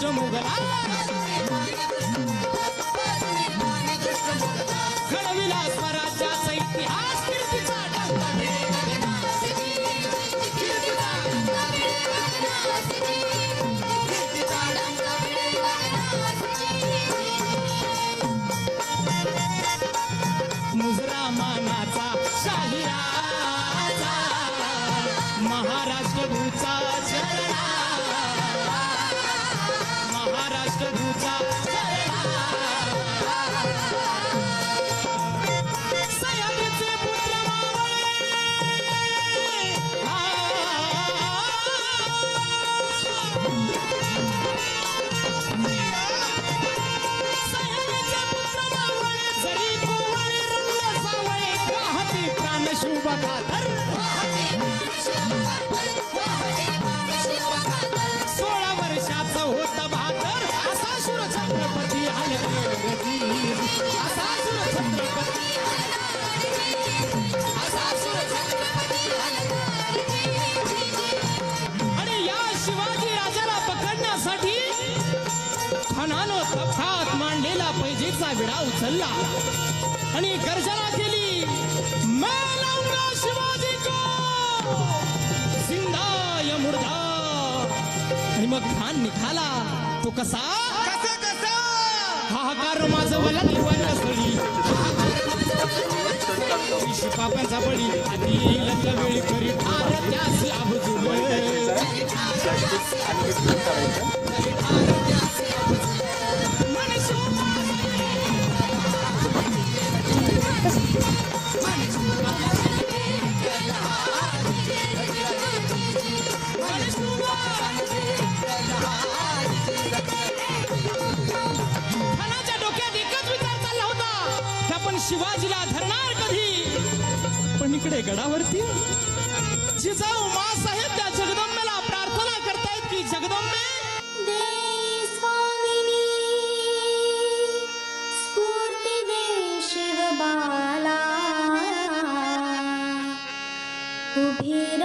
दुष्ट मुघला घडविला स्वराज्याचा इतिहास कीर्तीचा मुजरा मानाचा महाराष्ट्र भूचा सोळा वर्षाचा होता भाकर असा सुर छत्रपती आले. असा सुर छत्रपती आणि या शिवाजी राजाला पकडण्यासाठी खणानं तफात मांडलेला पैजेचा विडा उचलला. आणि गर्जना केली. आणि मग खान निघाला. तो कसा? कसा कसा? हाहाकार माझं मला शिपापांचा बळी आधी लग्न वेळी करी आहे पण इकडे गडावरती? जिजाऊ मासाहेब त्या जगदंबेला प्रार्थना करतायत की जगदंबे! दे शिवबाला उभी